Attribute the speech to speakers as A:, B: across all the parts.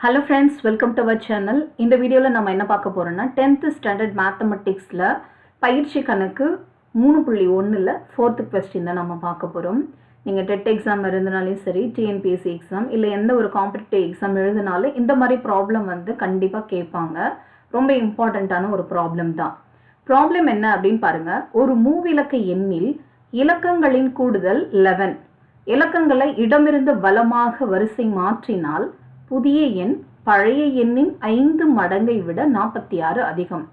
A: Hello friends welcome to our channel இந்த வீடியோவில் நம்ம என்ன பார்க்க போகிறோம்னா டென்த்து ஸ்டாண்டர்ட் மேத்தமெட்டிக்ஸில் பயிற்சி கணக்கு மூணு புள்ளி ஒன்றில் ஃபோர்த்து கொஸ்டின் தான் நம்ம பார்க்க போகிறோம் நீங்கள் டெட் எக்ஸாம் இருந்தனாலும் சரி டிஎன்பிஎஸ்சி எக்ஸாம் இல்லை எந்த ஒரு காம்படிட்டிவ் எக்ஸாம் எழுதினாலும் இந்த மாதிரி ப்ராப்ளம் வந்து கண்டிப்பாக கேட்பாங்க. ரொம்ப இம்பார்ட்டண்ட்டான ஒரு ப்ராப்ளம் தான். ப்ராப்ளம் என்ன அப்படின்னு பாருங்கள் ஒரு மூவிலக்க எண்ணில் இலக்கங்களின் கூடுதல் லெவன் இலக்கங்களை இடமிருந்து வலமாக வரிசை மாற்றினால் புதிய எண் பழைய எண்ணின் ஐந்து மடங்கை விட நாற்பத்தி ஆறு அதிகம்.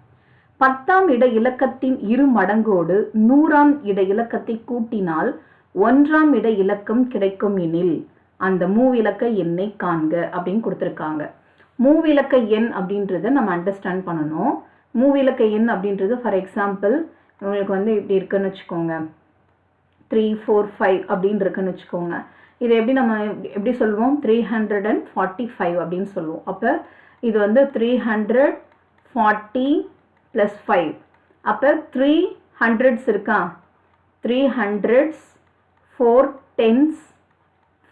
A: பத்தாம் இட இலக்கத்தின் இரு மடங்கோடு நூறாம் இட இலக்கத்தை கூட்டினால் ஒன்றாம் இட இலக்கம் கிடைக்கும் எனில் அந்த மூவிலக்க எண்ணை காண்க அப்படின்னு கொடுத்துருக்காங்க. மூவிலக்க எண் அப்படின்றத நம்ம அண்டர்ஸ்டாண்ட் பண்ணணும். மூவிலக்க எண் அப்படின்றது ஃபார் எக்ஸாம்பிள் உங்களுக்கு வந்து இப்படி இருக்குன்னு வச்சுக்கோங்க. த்ரீ ஃபோர் ஃபைவ் அப்படின்னு இருக்குன்னு வச்சுக்கோங்க. இது எப்படி நம்ம எப்படி- சொல்லுவோம்? Three hundred and forty five அப்படின்னு சொல்லுவோம். அப்போ இது வந்து three hundred forty plus five அப்போ த்ரீ ஹண்ட்ரட்ஸ் இருக்கா? Three hundreds four tens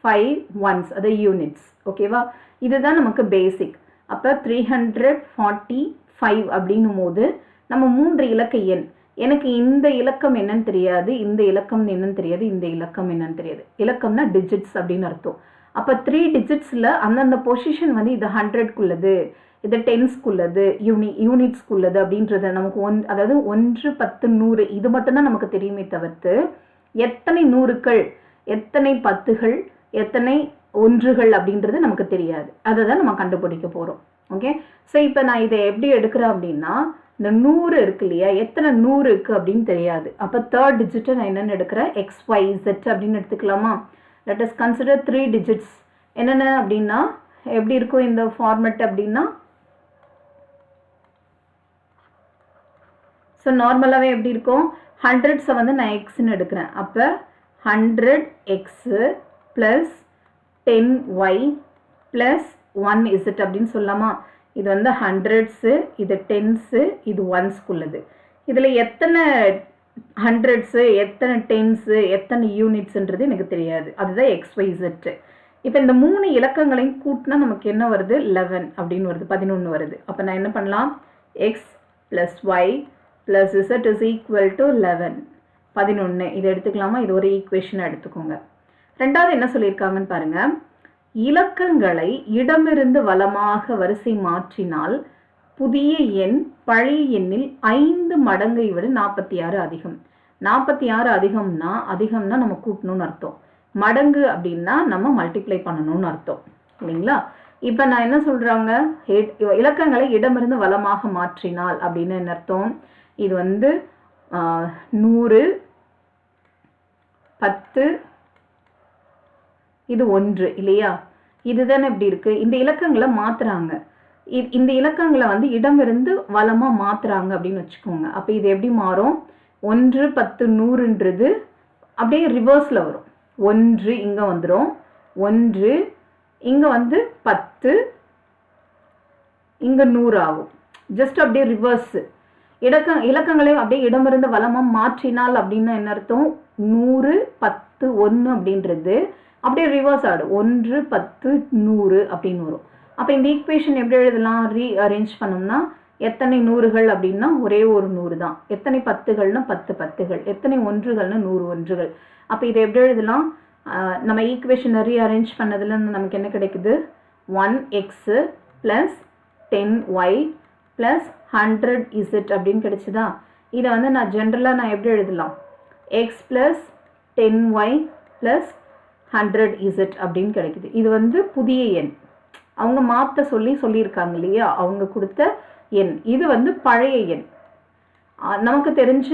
A: five ones அது யூனிட்ஸ் ஓகேவா இதுதான் நமக்கு பேசிக் அப்போ த்ரீ ஹண்ட்ரட் ஃபார்ட்டி ஃபைவ் அப்படின்னும் போது நம்ம மூன்று இலக்க எண். எனக்கு இந்த இலக்கம் என்னன்னு தெரியாது இந்த இலக்கம் என்னன்னு தெரியாது இந்த இலக்கம் என்னன்னு தெரியாது. இலக்கம்னா டிஜிட்ஸ் அப்படின்னு அர்த்தம். அப்போ த்ரீ டிஜிட்ஸில் அந்தந்த பொசிஷன் வந்து இது ஹண்ட்ரட்குள்ளது இது டென்ஸ்க்குள்ளது யூனி யூனிட்ஸ்க்குள்ளது அப்படின்றத நமக்கு ஒன் அதாவது ஒன்று பத்து நூறு இது மட்டும்தான் நமக்கு தெரியுமே தவிர்த்து எத்தனை நூறுக்கள் எத்தனை பத்துகள் எத்தனை ஒன்றுகள் அப்படின்றது நமக்கு தெரியாது. அதை தான் நம்ம கண்டுபிடிக்க போகிறோம் ஓகே ஸோ இப்போ நான் இதை எப்படி எடுக்கிறேன் அப்படின்னா இந்த நூறு இருக்கு இல்லையா? எத்தனை நூறு இருக்குது அப்படின்னு தெரியாது. அப்போ தேர்ட் டிஜிட்டை நான் என்னென்னு எடுக்கிறேன்? எக்ஸ் ஒய் செட் அப்படின்னு எடுத்துக்கலாமா? Let is consider three digits என்னென்ன அப்படின்னா எப்படி இருக்கும் இந்த ஃபார்மெட் அப்படின்னா? ஸோ நார்மலாகவே எப்படி இருக்கும்? ஹண்ட்ரட்ஸை வந்து நான் எக்ஸ்ன்னு எடுக்கிறேன். அப்போ hundred x plus ten y plus one z அப்படின்னு சொல்லலாமா? இது வந்து ஹண்ட்ரட்ஸு இது டென்ஸு இது ஒன்ஸ்க்குள்ளது இதில் எத்தனை ஹண்ட்ரட்ஸு எத்தனை டென்ஸு எத்தனை யூனிட்ஸுன்றது எனக்கு தெரியாது. அதுதான் எக்ஸ் இப்போ இந்த மூணு இலக்கங்களையும் கூட்டினா நமக்கு என்ன வருது? லெவன் அப்படின்னு வருது பதினொன்று வருது. அப்போ நான் என்ன பண்ணலாம்? X plus y plus z is equal to eleven பதினொன்று இதை எடுத்துக்கலாமா? இது ஒரு ஈக்குவேஷனை எடுத்துக்கோங்க. ரெண்டாவது என்ன சொல்லியிருக்காங்கன்னு பாருங்கள் இலக்கங்களை இடமிருந்து வலமாக வரிசை மாற்றினால் புதிய எண் பழைய எண்ணில் ஐந்து மடங்கை விட நாற்பத்தி ஆறு அதிகம். நாற்பத்தி ஆறு அதிகம்னா அதிகம்னா நம்ம கூட்டணும்னு அர்த்தம். மடங்கு அப்படின்னா நம்ம மல்டிப்ளை பண்ணணும்னு அர்த்தம். இல்லைங்களா? இப்போ நான் என்ன சொல்றாங்க? இலக்கங்களை இடமிருந்து வளமாக மாற்றினால் அப்படின்னு என்ன அர்த்தம்? இது வந்து நூறு பத்து இது ஒன்று இல்லையா? இதுதானே இப்படி இருக்கு. இந்த இலக்கங்களை மாத்துறாங்க. இந்த இலக்கங்களை வந்து இடமிருந்து வளமாக மாத்துறாங்க அப்படின்னு வச்சுக்கோங்க. அப்போ இது எப்படி மாறும்? ஒன்று பத்து நூறுன்றது அப்படியே ரிவர்ஸ்ல வரும். ஒன்று இங்க வந்துடும் ஒன்று இங்க வந்து பத்து இங்க நூறு ஆகும். ஜஸ்ட் அப்படியே ரிவர்ஸ் இலக்க இலக்கங்களை அப்படியே இடமிருந்து வளமாக மாற்றினால் அப்படின்னா என்ன அர்த்தம்? நூறு பத்து ஒன்று அப்படின்றது அப்படியே ரிவர்ஸ் ஆடும் ஒன்று பத்து நூறு அப்படின்னு வரும். அப்போ இந்த ஈக்குவேஷன் எப்படி எழுதலாம்? ரீ அரேஞ்ச் பண்ணோம்னா எத்தனை நூறுகள் அப்படின்னா ஒரே ஒரு நூறு தான். எத்தனை பத்துகள்னா பத்து பத்துகள். எத்தனை ஒன்றுகள்னா நூறு ஒன்றுகள். அப்போ இதை எப்படி எழுதலாம்? நம்ம ஈக்குவேஷனை ரீ அரேஞ்ச் பண்ணதுல நமக்கு என்ன கிடைக்குது? One x plus ten y plus hundred z அப்படின்னு கிடைச்சிதா? இதை வந்து நான் ஜென்ரலாக நான் எப்படி எழுதலாம்? X plus ten y plus hundred z அப்படின்னு கிடைக்குது. இது வந்து புதிய எண். அவங்க மாற்ற சொல்லி சொல்லியிருக்காங்க இல்லையா? அவங்க கொடுத்த எண். இது வந்து பழைய எண். நமக்கு தெரிஞ்ச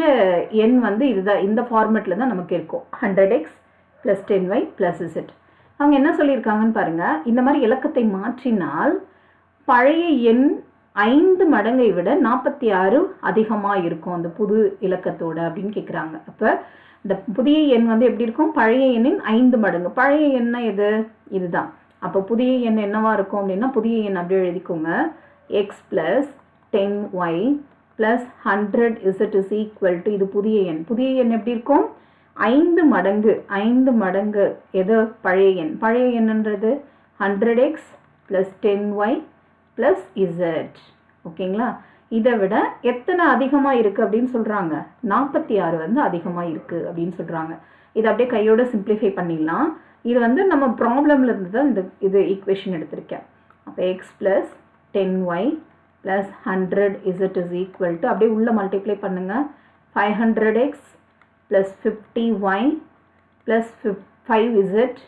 A: எண் வந்து இதுதான். இந்த ஃபார்மெட்டில் தான் நமக்கு இருக்கும். Hundred x plus ten y plus z அவங்க என்ன சொல்லியிருக்காங்கன்னு பாருங்கள் இந்த மாதிரி இலக்கத்தை மாற்றினால் பழைய எண் ஐந்து மடங்கை விட நாற்பத்தி ஆறு அதிகமாக இருக்கும் அந்த புது இலக்கத்தோட அப்படின்னு கேட்குறாங்க அப்போ இந்த புதிய எண் வந்து எப்படி இருக்கும்? பழைய எண்ணின் ஐந்து மடங்கு. பழைய எண்ணை எது? இதுதான். அப்போ புதிய எண் என்னவா இருக்கும் அப்படின்னா புதிய எண் அப்படியே எழுதிக்கோங்க. X plus ten y plus hundred z is equal to இது புதிய எண். புதிய எண் எப்படி இருக்கும்? ஐந்து மடங்கு. ஐந்து மடங்கு எது? பழைய எண். பழைய எண்ணுன்றது hundred x plus ten y plus z ஓகேங்களா? இதை விட எத்தனை அதிகமாக இருக்குது அப்படின்னு சொல்கிறாங்க நாற்பத்தி ஆறு வந்து அதிகமாக இருக்குது அப்படின்னு சொல்கிறாங்க இதை அப்படியே கையோட சிம்பிளிஃபை பண்ணிடலாம். இது வந்து நம்ம ப்ராப்ளமில் இருந்து தான் இந்த இது ஈக்குவேஷன் எடுத்திருக்கேன். அப்போ x plus ten y plus hundred z is equal to அப்படியே உள்ள மல்டிப்ளை பண்ணுங்கள் five hundred x plus fifty y plus fif five z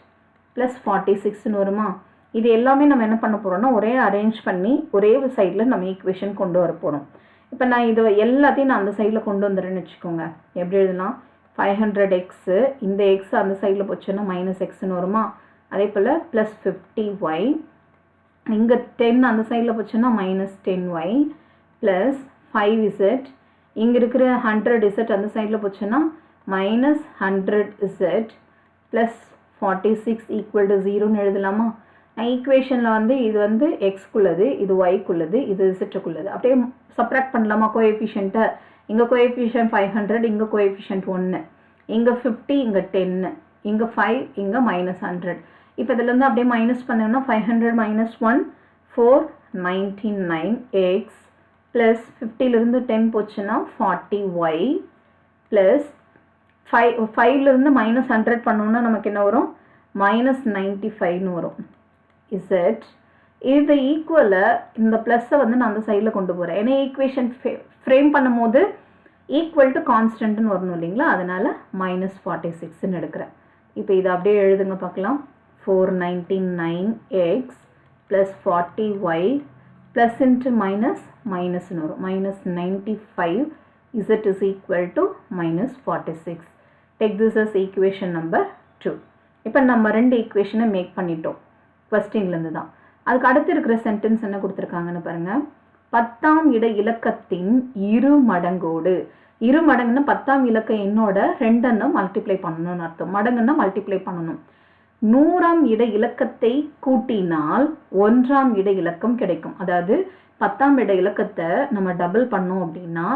A: plus forty சிக்ஸ்னு வருமா? இது எல்லாமே நம்ம என்ன பண்ண போகிறோம்னா ஒரே அரேஞ்ச் பண்ணி ஒரே ஒரு சைடில் நம்ம ஈக்குவேஷன் கொண்டு வர போகிறோம் இப்போ நான் இது எல்லாத்தையும் நான் அந்த சைடில் கொண்டு வந்துடுறேன்னு வச்சுக்கோங்க. எப்படி எழுதலாம் ஃபைவ் ஹண்ட்ரட் எக்ஸு இந்த எக்ஸ் அந்த சைடில் போச்சுன்னா மைனஸ் எக்ஸ்னு வருமா? அதே போல் ப்ளஸ் ஃபிஃப்டி ஒய் இங்கே டென் அந்த சைடில் போச்சுன்னா minus ten y plus five z இங்கே இருக்கிற ஹண்ட்ரட் இசட் அந்த சைடில் போச்சுன்னா minus hundred z plus forty six equal to ஜீரோன்னு எழுதலாமா? ஈக்குவேஷனில் வந்து இது வந்து எக்ஸ்க்குள்ளது இது ஒய்க்குள்ளது இது சிட்டுக்குள்ளது அப்படியே சப்ராக்ட் பண்ணலாமா? கோஎஃபிஷியன்ட்டை இங்கே கோஎஃபிஷியன் ஃபைவ் ஹண்ட்ரட் இங்கே கோஎஃபிஷியன்ட் ஒன்று இங்கே ஃபிஃப்டி இங்கே டென்னு இங்கே ஃபைவ் இங்கே மைனஸ் ஹண்ட்ரட் இப்போ இதுலேருந்து அப்படியே மைனஸ் பண்ணோம்னா five hundred minus one four ninety nine x plus ஃபிஃப்டிலேருந்து ten போச்சுன்னா ஃபார்ட்டி ஒய் ப்ளஸ் ஃபைவ் ஃபைவ்லேருந்து மைனஸ் ஹண்ட்ரட் பண்ணோம்னா நமக்கு என்ன வரும்? மைனஸ் நைன்ட்டி ஃபைவ்னு வரும். இசட் இது ஈக்குவலை இந்த ப்ளஸ்ஸை வந்து நான் அந்த சைடில் கொண்டு போகிறேன் ஏன்னா ஈக்குவேஷன் ஃப்ரேம் பண்ணும்போது ஈக்குவல் டு கான்ஸ்டன்ட்னு வரணும் இல்லைங்களா? அதனால் மைனஸ் ஃபார்ட்டி சிக்ஸ்ன்னு எடுக்கிறேன். இப்போ இதை அப்படியே எழுதுங்க பார்க்கலாம். Four ninety nine x plus forty y plus into minus மைனஸ்னு வரும். Minus ninety five z is equal to minus forty six take this is equation number two இப்போ நம்ம ரெண்டு ஈக்குவேஷனை மேக் பண்ணிட்டோம். ஃபஸ்டிங்லேருந்து தான். அதுக்கு அடுத்து இருக்கிற சென்டென்ஸ் என்ன கொடுத்துருக்காங்கன்னு பாருங்கள் பத்தாம் இட இலக்கத்தின் இரு மடங்கோடு. இரு மடங்குன்னா பத்தாம் இலக்க எண்ணோட ரெண்டெண்ணை மல்டிப்ளை பண்ணணும்னு அர்த்தம். மடங்குன்னா மல்டிப்ளை பண்ணணும். நூறாம் இட இலக்கத்தை கூட்டினால் ஒன்றாம் இட இலக்கம் கிடைக்கும். அதாவது பத்தாம் இட இலக்கத்தை நம்ம டபுள் பண்ணோம் அப்படின்னா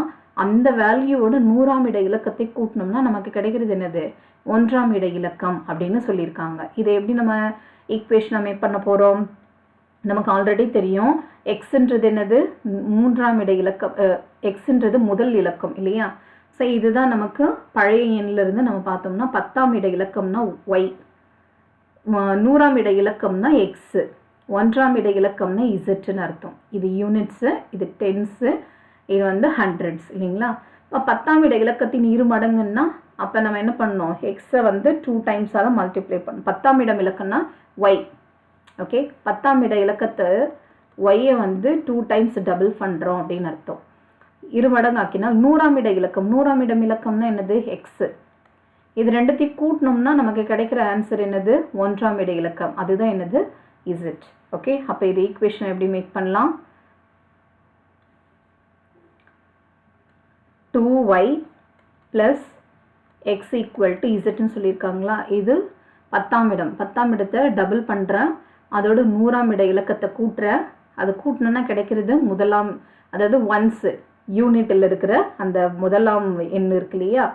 A: அந்த வேல்யூவோட நூறாம் இட இலக்கத்தை கூட்டினோம்னா நமக்கு கிடைக்கிறது என்னது? ஒன்றாம் இட இலக்கம் அப்படின்னு சொல்லியிருக்காங்க. இதை எப்படி நம்ம ஈக்குவேஷன் மேக் பண்ண போகிறோம் நமக்கு ஆல்ரெடி தெரியும். எக்ஸ்ன்றது என்னது? மூன்றாம் இட இலக்கம் எக்ஸ்ன்றது முதல் இலக்கம் இல்லையா? ஸோ இதுதான் நமக்கு பழைய எண்ணிலிருந்து நம்ம பார்த்தோம்னா பத்தாம் இட இலக்கம்னா ஒய் நூறாம் இட இலக்கம்னா எக்ஸு ஒன்றாம் இட இலக்கம்னா இசட்டுன்னு அர்த்தம். இது யூனிட்ஸு இது டென்ஸு இது வந்து ஹண்ட்ரட்ஸ் இல்லைங்களா? இப்போ பத்தாம் இட இலக்கத்தின் இரு மடங்குன்னா அப்போ நம்ம என்ன பண்ணோம் எக்ஸை வந்து டூ டைம்ஸால் மல்டிப்ளை பண்ணும் பத்தாம் இடம் இலக்கம்னா ஒய் ஓகே பத்தாம் இட இலக்கத்தை ஒய்யை வந்து டூ டைம்ஸ் டபுள் பண்ணுறோம் அப்படின்னு அர்த்தம். இரு மடங்கு ஆக்கினால் நூறாம் இட இலக்கம். நூறாம் இடம் இலக்கம்னா என்னது? எக்ஸு இது ரெண்டுத்தையும் கூட்டினோம்னா நமக்கு கிடைக்கிற ஆன்சர் என்னது? ஒன்றாம் இட இலக்கம். அதுதான் என்னது? இசட் ஓகே அப்போ இது ஈக்குவேஷன் எப்படி மேக் பண்ணலாம்? Two y plus x equal to இசட்னு சொல்லியிருக்காங்களா? இது பத்தாம் இடம். பத்தாம் இடத்தை டபுள் பண்ணுறேன் அதோட நூறாம் இட இலக்கத்தை கூட்டுறேன் அது கூட்டினோன்னா கிடைக்கிறது முதலாம் அதாவது ஒன்ஸு யூனிட்டில் இருக்கிற அந்த முதலாம் எண் இருக்கு இல்லையா?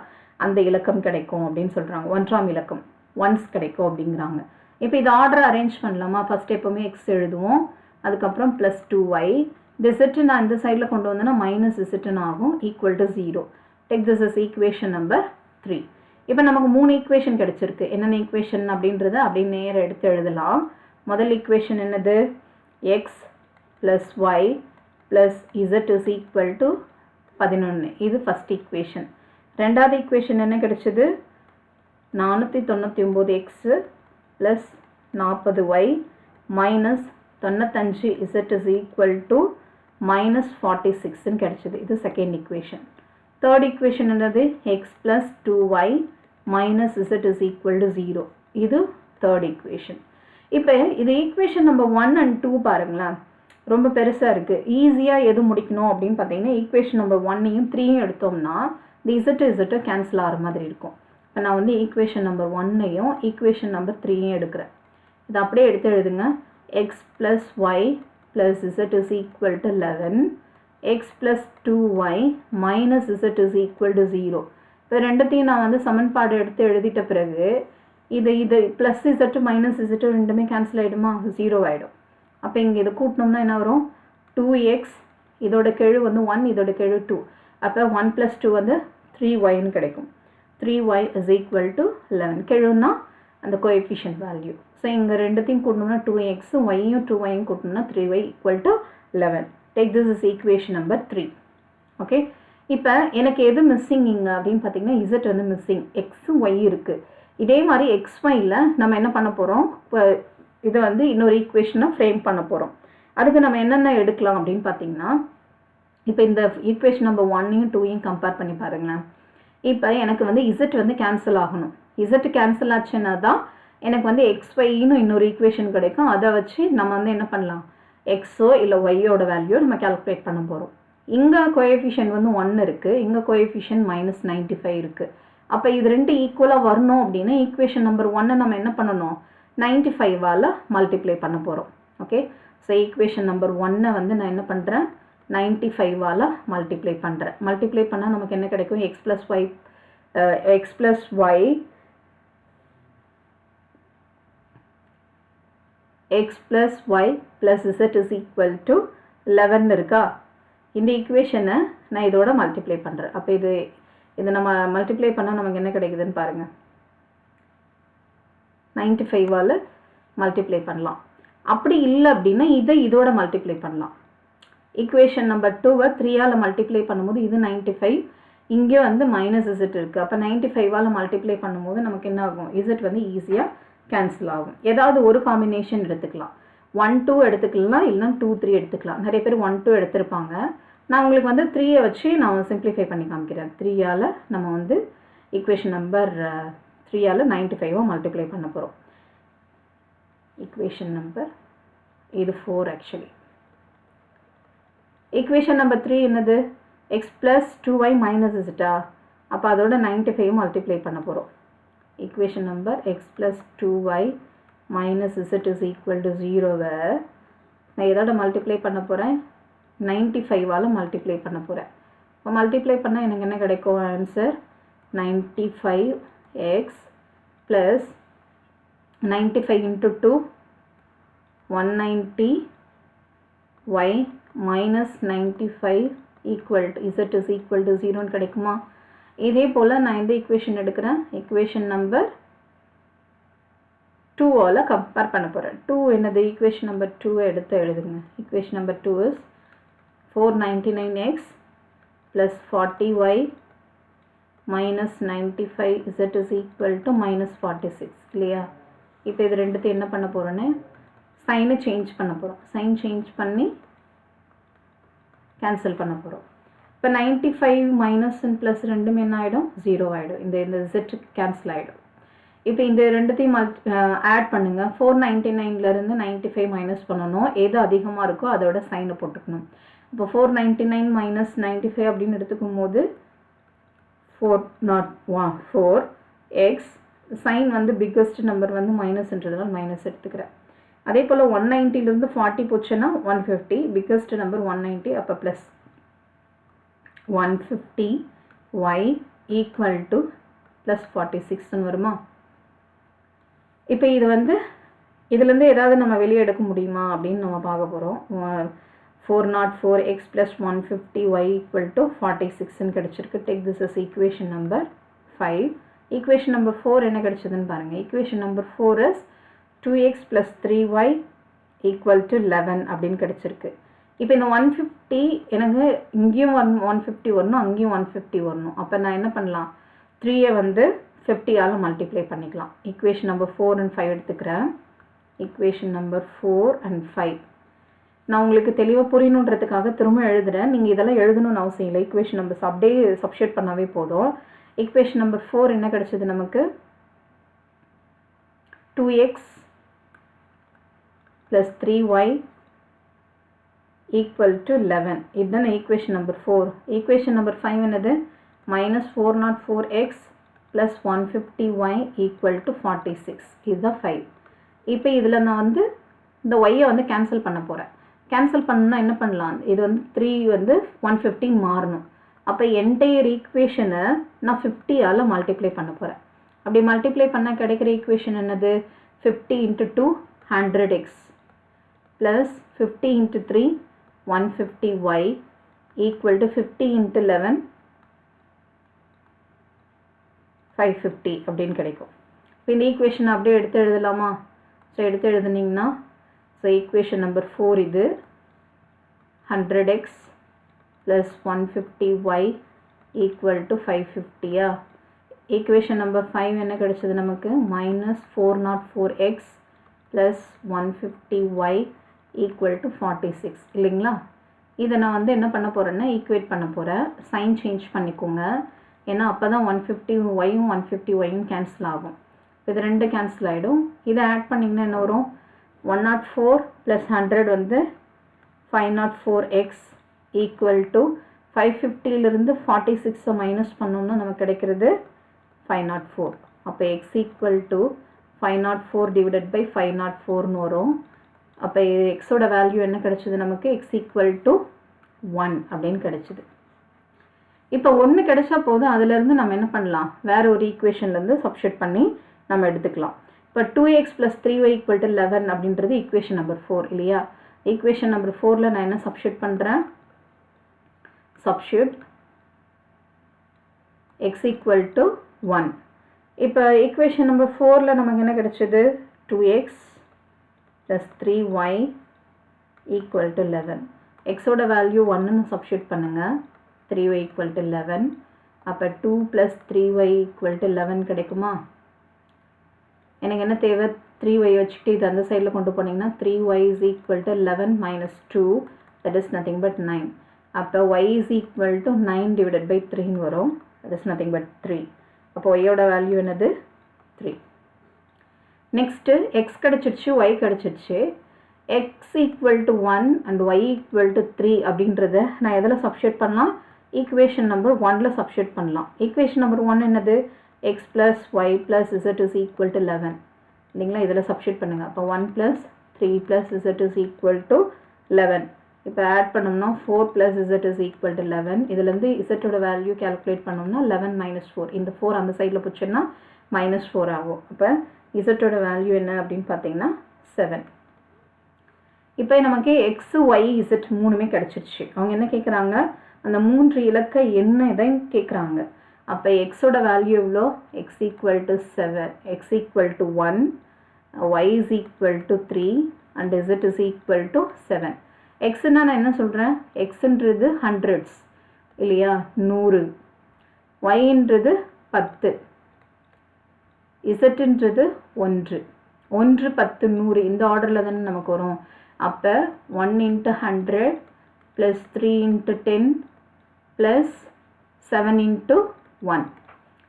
A: அந்த இலக்கம் கிடைக்கும் அப்படின்னு சொல்கிறாங்க ஒன்றாம் இலக்கம். ஒன்ஸ் கிடைக்கும் அப்படிங்கிறாங்க. இப்போ இது ஆர்டர் அரேஞ்ச் பண்ணலாமா? ஃபஸ்ட் எப்போவுமே எக்ஸ் எழுதுவோம். அதுக்கப்புறம் ப்ளஸ் டூ ஒய் இந்த செட்டு நான் இந்த சைடில் கொண்டு வந்தேன்னா மைனஸ் இசட்டுன்னு ஆகும். Equal to zero take this is equation number three இப்போ நமக்கு மூணு ஈக்குவேஷன் கிடச்சிருக்கு. என்னென்ன ஈக்குவேஷன் அப்படின்றத அப்படியே நேராக எடுத்து எழுதலாம். முதல் ஈக்குவேஷன் என்னது? X plus y plus z is equal to பதினொன்று இது ஃபஸ்ட் ஈக்குவேஷன் ரெண்டாவது ஈக்குவேஷன் என்ன கிடைச்சது? நானூற்றி தொண்ணூற்றி ஒம்பது எக்ஸு ப்ளஸ் நாற்பது ஒய் மைனஸ் தொண்ணூத்தஞ்சு z is equal to minus forty சிக்ஸ்ன்னு கிடச்சிது. இது செகண்ட் ஈக்குவேஷன் தேர்ட் ஈக்குவேஷன் என்னது? X plus two y minus z is equal to zero இது தேர்ட் ஈக்குவேஷன் இப்போ இது equation number one and two பாருங்களேன். ரொம்ப பெருசாக இருக்குது ஈஸியாக எது முடிக்கணும் அப்படின்னு பார்த்தீங்கன்னா ஈக்குவேஷன் நம்பர் ஒன்னையும் த்ரீயும் எடுத்தோம்னா இந்த இசட்டு இசட்டு கேன்சல் ஆகிற மாதிரி இருக்கும். இப்போ நான் வந்து ஈக்குவேஷன் நம்பர் ஒன்னையும் ஈக்குவேஷன் நம்பர் த்ரீயும் எடுக்கிறேன். இது அப்படியே எடுத்து எழுதுங்க. X plus y plus z is equal to eleven x plus two y minus z is equal to zero இப்போ ரெண்டுத்தையும் நான் வந்து சமன்பாடு எடுத்து எழுதிட்ட பிறகு இது இது ப்ளஸ் இசட்டு மைனஸ் இசட்டு ரெண்டுமே கேன்சல் ஆகிடுமா ஜீரோ ஆகிடும் அப்போ இங்கே இது கூட்டினோம்னா என்ன வரும்? டூ எக்ஸ் இதோட கெழு வந்து ஒன் இதோட கெழு டூ அப்போ ஒன் ப்ளஸ் டூ வந்து த்ரீ ஒய்னு கிடைக்கும். Three Y is equal to eleven கெழுன்னா அந்த கோஎஃபிஷியன்ட் வேல்யூ ஸோ இங்கே ரெண்டுத்தையும் கூட்டணும்னா டூ எக்ஸும் ஒய்யும் டூ ஒய்யும் கூட்டணும்னா three y equal to eleven take this is equation number three okay இப்போ எனக்கு எது மிஸ்ஸிங் இங்கே அப்படின்னு பார்த்தீங்கன்னா இசட் வந்து மிஸ்ஸிங் எக்ஸும் ஒய் இருக்குது இதே மாதிரி எக்ஸ் ஒய்யில் நம்ம என்ன பண்ண போகிறோம் இப்போ இதை வந்து இன்னொரு ஈக்குவேஷனை ஃப்ரேம் பண்ண போகிறோம் அதுக்கு நம்ம என்னென்ன எடுக்கலாம் அப்படின்னு பார்த்தீங்கன்னா இப்போ இந்த ஈக்குவேஷன் நம்பர் ஒன்னையும் டூயும் கம்பேர் பண்ணி பாருங்களேன். இப்போ எனக்கு வந்து இசட் வந்து கேன்சல் ஆகணும். இசட் கேன்சல் ஆச்சுன்னா தான் எனக்கு வந்து எக்ஸ் ஒய்னு இன்னொரு ஈக்குவேஷன் கிடைக்கும். அதை வச்சு நம்ம வந்து என்ன பண்ணலாம்? எக்ஸோ இல்லை ஒய்யோட வேல்யூ நம்ம கால்குலேட் பண்ண போகிறோம் இங்கே கோஎஃபிஷியன் வந்து ஒன் இருக்குது இங்கே கோஎஃபிஷியன் மைனஸ் நைன்டி ஃபைவ் இருக்குது அப்போ இது ரெண்டு ஈக்குவலாக வரணும் அப்படின்னா ஈக்குவேஷன் நம்பர் ஒன்னை நம்ம என்ன பண்ணணும்? நைன்டி ஃபைவால் மல்டிப்ளை பண்ண போகிறோம் ஓகே ஸோ ஈக்குவேஷன் நம்பர் ஒன்னை வந்து நான் என்ன பண்ணுறேன் நைன்டி ஃபைவால் மல்டிப்ளை பண்ணுறேன் மல்டிப்ளை பண்ணால் நமக்கு என்ன கிடைக்கும்? X plus y x plus y x plus y plus z is equal to eleven இருக்கா? இந்த ஈக்குவேஷனை நான் இதோட மல்டிப்ளை பண்ணுறேன் அப்போ இது இதை நம்ம மல்டிப்ளை பண்ணால் நமக்கு என்ன கிடைக்குதுன்னு பாருங்கள் நைன்டி ஃபைவால் மல்டிப்ளை பண்ணலாம். அப்படி இல்லை அப்படின்னா இதை இதோட மல்டிப்ளை பண்ணலாம். ஈக்குவேஷன் நம்பர் டூவை த்ரீயால் மல்டிப்ளை பண்ணும்போது இது நைன்ட்டி ஃபைவ் இங்கே வந்து மைனஸ் இசட் இருக்குது அப்போ நைன்ட்டி ஃபைவால் மல்டிப்ளை பண்ணும்போது நமக்கு என்ன ஆகும்? இசட் வந்து ஈஸியாக கேன்சல் ஆகும். ஏதாவது ஒரு காம்பினேஷன் எடுத்துக்கலாம். ஒன் டூ எடுத்துக்கலாம் இல்லைனா டூ த்ரீ எடுத்துக்கலாம். நிறைய பேர் ஒன் டூ எடுத்திருப்பாங்க. நான் உங்களுக்கு வந்து த்ரீயை வச்சு நான் சிம்பிளிஃபை பண்ணி காமிக்கிறேன். த்ரீயால் நம்ம வந்து ஈக்குவேஷன் நம்பர் த்ரீயால் நைன்ட்டி ஃபைவாக மல்டிப்ளை பண்ண போகிறோம் ஈக்குவேஷன் நம்பர் இது four actually equation number three என்னது? X plus two y minus இஸ்டா அப்போ அதோட நைன்ட்டி ஃபைவ் மல்டிப்ளை பண்ண போகிறோம் equation number x plus two y minus is is equal to நான் எதோட multiply பண்ண போகிறேன் 95 வால multiply பண்ண போகிறேன் இப்போ multiply பண்ணால் எனக்கு என்ன கிடைக்கும்? Answer ninety five x plus ninety five into two one ninety y minus ninety five equal to z is to ஜீரோன்னு கிடைக்குமா? இதே போல் நான் இந்த ஈக்குவேஷன் எடுக்கிறேன். ஈக்குவேஷன் நம்பர் டூவால் கம்பேர் பண்ண போகிறேன் டூ என்னது? ஈக்குவேஷன் நம்பர் டூவை எடுத்து எழுதுங்க. Equation number two is four ninety nine x plus forty y minus ninety five z is equal to minus forty six இல்லையா இப்போ இது ரெண்டுத்தையும் என்ன பண்ண போகிறோன்னு சைனை சேஞ்ச் பண்ண போகிறோம் சைன் சேஞ்ச் பண்ணி கேன்சல் பண்ண போகிறோம் இப்போ ninety five minus and plus ரெண்டுமே என்ன ஆகிடும் ஜீரோ ஆகிடும் இந்த இந்த இசட் கேன்சல் ஆகிடும் இப்போ இந்த ரெண்டுத்தையும் ஆட் பண்ணுங்கள் ஃபோர் நைன்ட்டி நைன்லேருந்து நைன்ட்டி ஃபைவ் மைனஸ் பண்ணணும். எது அதிகமாக இருக்கோ அதோட சைனை போட்டுக்கணும். இப்போ four ninety nine minus ninety five அப்படின்னு எடுத்துக்கும் போது four nought one four x sign வந்து பிக்கஸ்ட் நம்பர் வந்து மைனஸ்ன்றதுனால மைனஸ் எடுத்துக்கிறேன். அதே போல் ஒன் நைன்ட்டிலேருந்து ஃபார்ட்டி போச்சுன்னா one fifty biggest number one ninety அப்போ plus one fifty y equal to plus forty சிக்ஸ்னு வருமா? இப்போ இது வந்து இதுலேருந்து ஏதாவது நம்ம வெளியே எடுக்க முடியுமா அப்படின்னு நம்ம பார்க்க போகிறோம் four nought four x plus one fifty y equal to forty சிக்ஸ்ன்னு கிடச்சிருக்கு. Take this is equation number five equation number four என்ன கிடச்சதுன்னு பாருங்கள் equation number four is two x plus three y equal to eleven அப்படின்னு கிடச்சிருக்கு. இப்போ இந்த one fifty எனக்கு இங்கேயும் ஒன் ஒன் ஃபிஃப்டி வரணும் அங்கேயும் ஒன் ஃபிஃப்டி வரணும். அப்போ நான் என்ன பண்ணலாம்? த்ரீயை வந்து ஃபிஃப்டியால் மல்டிப்ளை பண்ணிக்கலாம். Equation number four and five எடுத்துக்கிறேன். Equation number four and five நான் உங்களுக்கு தெளிவாக புரியணுன்றதுக்காக திரும்ப எழுதுகிறேன் நீங்கள் இதெல்லாம் எழுதணும்னு அவசியம் இல்லை. ஈக்குவேஷன் நம்பர்ஸ் அப்படியே சப்ஷேட் பண்ணாவே போதும். ஈக்குவேஷன் நம்பர் ஃபோர் என்ன கிடச்சிது நமக்கு? Two x plus three y equal to eleven இதுதானே equation number four equation number five என்னது? Minus four nought four x plus one fifty y equal to forty six இதுதான் five இப்போ இதில் நான் வந்து இந்த ஒய்யை வந்து கேன்சல் பண்ண போகிறேன் கேன்சல் பண்ணணும்னா என்ன பண்ணலாம்? இது வந்து த்ரீ வந்து ஒன் ஃபிஃப்டி மாறணும். அப்போ என்டையர் ஈக்குவேஷனை நான் ஃபிஃப்டியால் மல்டிப்ளை பண்ண போகிறேன் அப்படி மல்டிப்ளை பண்ணால் கிடைக்கிற ஈக்குவேஷன் என்னது? Fifty into two hundred x plus fifty into three 150y equal to 50 into 11 550 அப்படின்னு கிடைக்கும். இப்போ இந்த ஈக்குவேஷன் அப்படியே எடுத்து எழுதலாமா? ஸோ எடுத்து எழுதுனிங்கன்னா ஸோ ஈக்குவேஷன் நம்பர் ஃபோர் இது hundred x plus one fifty y equal to five ஃபிஃப்டியா equation number five என்ன கிடைச்சது நமக்கு? Minus four nought four x plus one fifty y equal to forty six இல்லைங்களா? இதை நான் வந்து என்ன பண்ண போகிறேன்னா ஈக்குவேட் பண்ண போகிறேன் சைன் சேஞ்ச் பண்ணிக்கோங்க. ஏன்னா அப்போ தான் ஒன் ஃபிஃப்டி ஒய்யும் ஒன் ஃபிஃப்டி ஒய்யும் கேன்சல் ஆகும். இது ரெண்டு கேன்சல் ஆகிடும் இதை ஆட் பண்ணிங்கன்னா என்ன வரும்? One nought four plus hundred வந்து five nought four x equal to five ஃபிஃப்டியிலிருந்து forty சிக்ஸை மைனஸ் பண்ணோம்னா நமக்கு கிடைக்கிறது ஃபைவ் நாட் ஃபோர் அப்போ x equal to five nought four divided by five nought ஃபோர்னு வரும். அப்போ எக்ஸோட வேல்யூ என்ன கிடைச்சது நமக்கு? எக்ஸ் ஈக்குவல் டு ஒன் அப்படின்னு கிடைச்சிது. இப்போ ஒன்று கிடைச்சா போதும். அதுலேருந்து நம்ம என்ன பண்ணலாம்? வேறு ஒரு ஈக்குவேஷன்லேருந்து சப்ஸ்டியூட் பண்ணி நம்ம எடுத்துக்கலாம். இப்போ two x plus three y equal to eleven அப்படின்றது ஈக்குவேஷன் நம்பர் ஃபோர் இல்லையா? ஈக்குவேஷன் நம்பர் ஃபோரில் நான் என்ன சப்ஷூட் பண்ணுறேன் substitute x equal to one இப்போ ஈக்குவேஷன் நம்பர் ஃபோரில் நமக்கு என்ன கிடைச்சது? Two x plus three y equal to eleven எக்ஸோட வேல்யூ ஒன்றுன்னு சப்ஸ்டியூட் பண்ணுங்கள் three y equal to eleven அப்போ two plus three y equal to eleven கிடைக்குமா? எனக்கு என்ன தேவை? த்ரீ ஒய் வச்சுக்கிட்டு இது அந்த சைடில் கொண்டு போனீங்கன்னா three y is equal to eleven minus two that is nothing but nine அப்போ y is equal to nine divided by த்ரீன்னு வரும். That is nothing but three அப்போ ஒய்யோட வேல்யூ என்னது? த்ரீ நெக்ஸ்ட்டு எக்ஸ் கிடச்சிருச்சு ஒய் கிடச்சிருச்சு x equal to one and y equal to three அப்படின்றத நான் எதில் சப்ஷேட் பண்ணலாம்? ஈக்குவேஷன் நம்பர் ஒனில் சப்ஷேட் பண்ணலாம். ஈக்குவேஷன் நம்பர் ஒன் என்னது? X plus y plus z is equal to eleven இல்லைங்களா? இதில் சப்ஷேட் பண்ணுங்கள் அப்போ one plus three plus z is equal to eleven இப்போ ஆட் பண்ணோம்னா four plus z is equal to eleven இதுலேருந்து இசட்டோட வேல்யூ கேல்குலேட் பண்ணோம்னா லெவன் மைனஸ் ஃபோர் இந்த ஃபோர் அந்த சைடில் போச்சுன்னா மைனஸ் ஃபோர் ஆகும். அப்போ இசட்டோட வேல்யூ என்ன அப்படின்னு பார்த்தீங்கன்னா செவன் இப்போ நமக்கு எக்ஸ் ஒய் இசட் மூணுமே கிடச்சிருச்சு. அவங்க என்ன கேட்குறாங்க அந்த மூன்று இலக்க என்ன இதையும் கேட்குறாங்க அப்போ எக்ஸோட வேல்யூ எவ்வளோ? X equal to seven x equal to one y is equal to three and z is equal to seven எக்ஸ்னா நான் என்ன சொல்கிறேன் எக்ஸுன்றது ஹண்ட்ரட்ஸ் இல்லையா? நூறு. ஒய்ன்றது பத்து. இசட்டுன்றது ஒன்று. ஒன்று பத்து நூறு. இந்த ஆர்டரில் தானே நமக்கு வரும். அப்போ one into hundred plus three into ten plus seven into one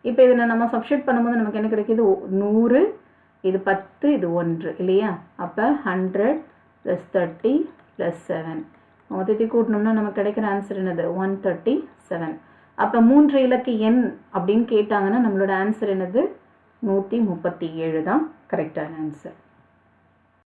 A: இப்போ இதில் நம்ம சப்ஷீட் பண்ணும்போது நமக்கு என்ன கிடைக்கிது? நூறு. இது பத்து இது ஒன்று. இல்லையா? அப்போ hundred plus thirty plus seven மொத்தத்தை கூட்டணும்னா நமக்கு கிடைக்கிற ஆன்சர் என்னது? ஒன் தேர்ட்டி செவன் அப்போ மூன்று இலக்கு எண் அப்படின்னு கேட்டாங்கன்னா நம்மளோட ஆன்சர் என்னது? நூற்றி முப்பத்தி ஏழு தான் கரெக்டான ஆன்சர்